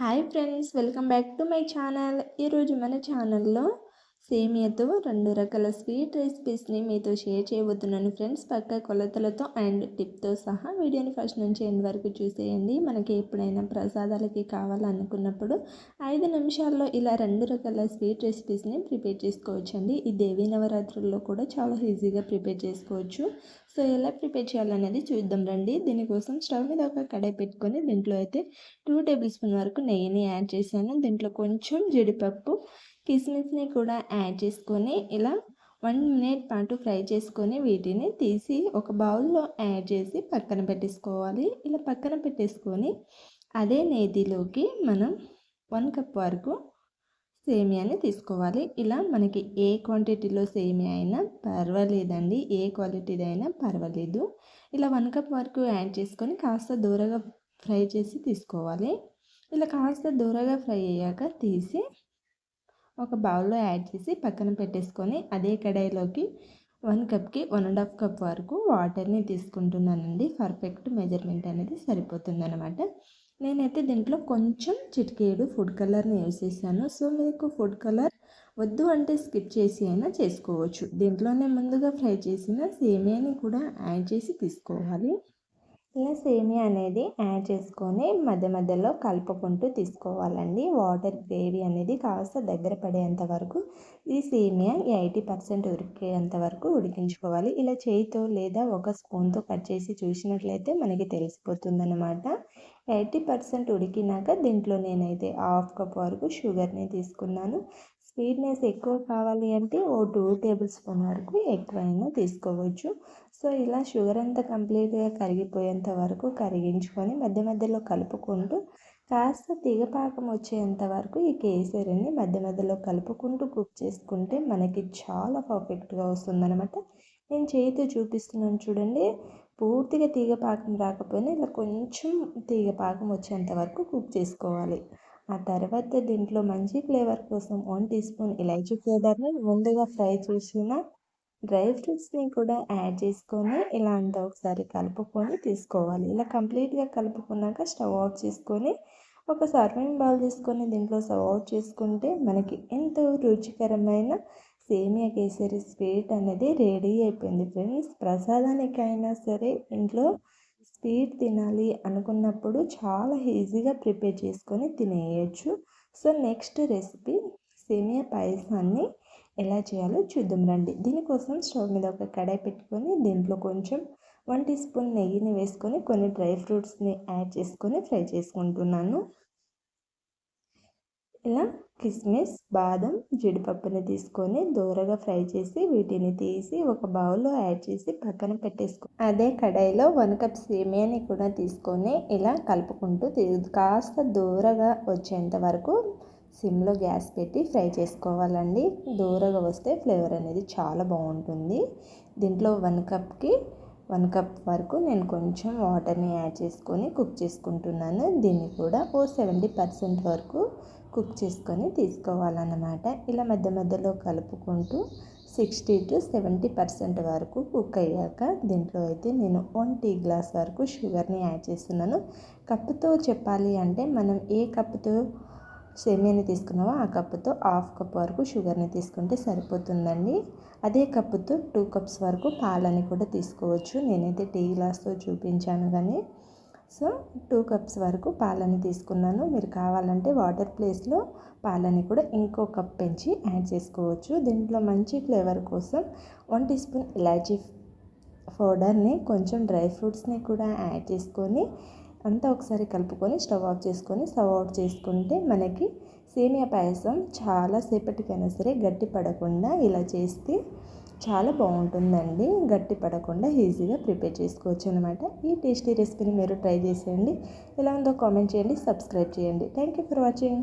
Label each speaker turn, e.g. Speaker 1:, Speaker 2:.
Speaker 1: Hi friends welcome back to my channel. ఈరోజు మన ఛానల్లో సేమియాతో రెండు రకాల స్వీట్ రెసిపీస్ని మీతో షేర్ చేయబోతున్నాను. ఫ్రెండ్స్ పక్క కొలతలతో అండ్ టిప్తో సహా వీడియోని ఫస్ట్ నుంచి ఎండ్ వరకు చూసేయండి. మనకి ఎప్పుడైనా ప్రసాదాలకి కావాలనుకున్నప్పుడు ఐదు నిమిషాల్లో ఇలా రెండు రకాల స్వీట్ రెసిపీస్ని ప్రిపేర్ చేసుకోవచ్చండి. ఈ దేవీ నవరాత్రుల్లో కూడా చాలా ఈజీగా ప్రిపేర్ చేసుకోవచ్చు. సో ఎలా ప్రిపేర్ చేయాలనేది చూద్దాం రండి. దీనికోసం స్టవ్ మీద ఒక కడాయి పెట్టుకొని దీంట్లో అయితే టూ టేబుల్ స్పూన్ వరకు నెయ్యిని యాడ్ చేశాను. దీంట్లో కొంచెం జీడిపప్పు కిస్మిస్ని కూడా యాడ్ చేసుకొని ఇలా వన్ మినిట్ పాటు ఫ్రై చేసుకొని వీటిని తీసి ఒక బౌల్లో యాడ్ చేసి పక్కన పెట్టేసుకోవాలి. ఇలా పక్కన పెట్టేసుకొని అదే నేతిలోకి మనం వన్ కప్ వరకు సేమియాని తీసుకోవాలి. ఇలా మనకి ఏ క్వాంటిటీలో సేమియా అయినా పర్వాలేదండి. ఏ క్వాలిటీది అయినా పర్వాలేదు. ఇలా వన్ కప్ వరకు యాడ్ చేసుకొని కాస్త దూరగా ఫ్రై చేసి తీసుకోవాలి. ఇలా కాస్త దూరగా ఫ్రై అయ్యాక తీసి ఒక బౌల్లో యాడ్ చేసి పక్కన పెట్టేసుకొని అదే కడాయిలోకి వన్ కప్కి వన్ అండ్ హాఫ్ కప్ వరకు వాటర్ని తీసుకుంటున్నానండి. పర్ఫెక్ట్ మెజర్మెంట్ అనేది సరిపోతుందనమాట నేనైతే దీంట్లో కొంచెం చిటికేడు ఫుడ్ కలర్ని యూజ్ చేశాను. సో మీకు ఫుడ్ కలర్ వద్దు అంటే స్కిప్ చేసి అయినా చేసుకోవచ్చు. దీంట్లోనే ముందుగా ఫ్రై చేసిన సేమియాని కూడా యాడ్ చేసి తీసుకోవాలి. ఇలా సేమియా అనేది యాడ్ చేసుకొని మధ్య మధ్యలో కలుపుకుంటూ తీసుకోవాలండి. వాటర్ గ్రేవీ అనేది కాస్త దగ్గర పడేంత వరకు ఈ సేమియా ఎయిటీ పర్సెంట్ ఉడికేంత వరకు ఉడికించుకోవాలి. ఇలా చేయితో లేదా ఒక స్పూన్తో కట్ చేసి చూసినట్లయితే మనకి తెలిసిపోతుంది అనమాట ఎయిటీ పర్సెంట్ ఉడికినాక దీంట్లో నేనైతే హాఫ్ కప్ వరకు షుగర్ని తీసుకున్నాను. స్వీట్నెస్ ఎక్కువ కావాలి అంటే ఓ టూ టేబుల్ స్పూన్ వరకు ఎక్కువైనా తీసుకోవచ్చు. సో ఇలా షుగర్ అంతా కంప్లీట్గా కరిగిపోయేంత వరకు కరిగించుకొని మధ్య మధ్యలో కలుపుకుంటూ కాస్త తీగపాకం వచ్చేంత వరకు ఈ కేసరిని మధ్య మధ్యలో కలుపుకుంటూ కుక్ చేసుకుంటే మనకి చాలా పర్ఫెక్ట్గా వస్తుందన్నమాట. నేను చేతితో చూపిస్తున్నాను చూడండి. పూర్తిగా తీగపాకం రాకపోయినా ఇలా కొంచెం తీగపాకం వచ్చేంత వరకు కుక్ చేసుకోవాలి. ఆ తర్వాత దీంట్లో మంచి ఫ్లేవర్ కోసం వన్ టీ స్పూన్ ఇలాచీ ఫ్లేవర్ని ముందుగా ఫ్రై చేసిన డ్రై ఫ్రూట్స్ని కూడా యాడ్ చేసుకొని ఇలా అంతా ఒకసారి కలుపుకొని తీసుకోవాలి. ఇలా కంప్లీట్గా కలుపుకున్నాక స్టవ్ ఆఫ్ చేసుకొని ఒక సర్వింగ్ బౌల్ తీసుకొని దీంట్లో సర్వ్ అవుట్ చేసుకుంటే మనకి ఎంతో రుచికరమైన సేమియా కేసరి స్వీట్ అనేది రెడీ అయిపోయింది ఫ్రెండ్స్. ప్రసాదానికైనా సరే ఇంట్లో స్వీట్ తినాలి అనుకున్నప్పుడు చాలా ఈజీగా ప్రిపేర్ చేసుకొని తినేయచ్చు. సో నెక్స్ట్ రెసిపీ సేమియా పాయసాన్ని ఎలా చేయాలో చూద్దాం రండి. దీనికోసం స్టవ్ మీద ఒక కడాయి పెట్టుకొని దీంట్లో కొంచెం వన్ టీ స్పూన్ నెయ్యిని వేసుకొని కొన్ని డ్రై ఫ్రూట్స్ని యాడ్ చేసుకొని ఫ్రై చేసుకుంటున్నాను. ఇలా కిస్మిస్ బాదం జీడిపప్పుని తీసుకొని దూరగా ఫ్రై చేసి వీటిని తీసి ఒక బౌల్లో యాడ్ చేసి పక్కన పెట్టేసుకో. అదే కడాయిలో వన్ కప్ సేమియాని కూడా తీసుకొని ఇలా కలుపుకుంటూ కాస్త దూరగా వచ్చేంత వరకు సిమ్లో గ్యాస్ పెట్టి ఫ్రై చేసుకోవాలండి. దూరగా వస్తే ఫ్లేవర్ అనేది చాలా బాగుంటుంది. దీంట్లో వన్ కప్కి వన్ కప్ వరకు నేను కొంచెం వాటర్ని యాడ్ చేసుకొని కుక్ చేసుకుంటున్నాను. దీన్ని కూడా ఓ సెవెంటీ పర్సెంట్ వరకు కుక్ చేసుకొని తీసుకోవాలన్నమాట. ఇలా మధ్య మధ్యలో కలుపుకుంటూ సిక్స్టీ టు సెవెంటీ పర్సెంట్ వరకు కుక్ అయ్యాక దీంట్లో అయితే నేను వన్ టీ గ్లాస్ వరకు షుగర్ని యాడ్ చేస్తున్నాను. కప్పుతో చెప్పాలి అంటే మనం ఏ కప్పుతో సేమియాని తీసుకున్నామో ఆ కప్పుతో హాఫ్ కప్ వరకు షుగర్ని తీసుకుంటే సరిపోతుందండి. అదే కప్పుతో టూ కప్స్ వరకు పాలని కూడా తీసుకోవచ్చు. నేనైతే టీ గ్లాస్తో చూపించాను కానీ. సో టూ కప్స్ వరకు పాలని తీసుకున్నాను. మీరు కావాలంటే వాటర్ ప్లేస్లో పాలని కూడా ఇంకో కప్ పెంచి యాడ్ చేసుకోవచ్చు. దీంట్లో మంచి ఫ్లేవర్ కోసం వన్ టీ స్పూన్ ఇలాచీ పౌడర్ని కొంచెం డ్రై ఫ్రూట్స్ని కూడా యాడ్ చేసుకొని అంతా ఒకసారి కలుపుకొని స్టవ్ ఆఫ్ చేసుకొని స్టవ్ అవుట్ చేసుకుంటే మనకి సేమియా పాయసం చాలా సేపటికైనా సరే గట్టి పడకుండా ఇలా చేస్తే చాలా బాగుంటుందండి. గట్టి పడకుండా ఈజీగా ప్రిపేర్ చేసుకోవచ్చు అనమాట ఈ టేస్టీ రెసిపీని మీరు ట్రై చేసేయండి. ఎలా ఉందో కామెంట్ చేయండి సబ్స్క్రైబ్ చేయండి. Thank you for watching.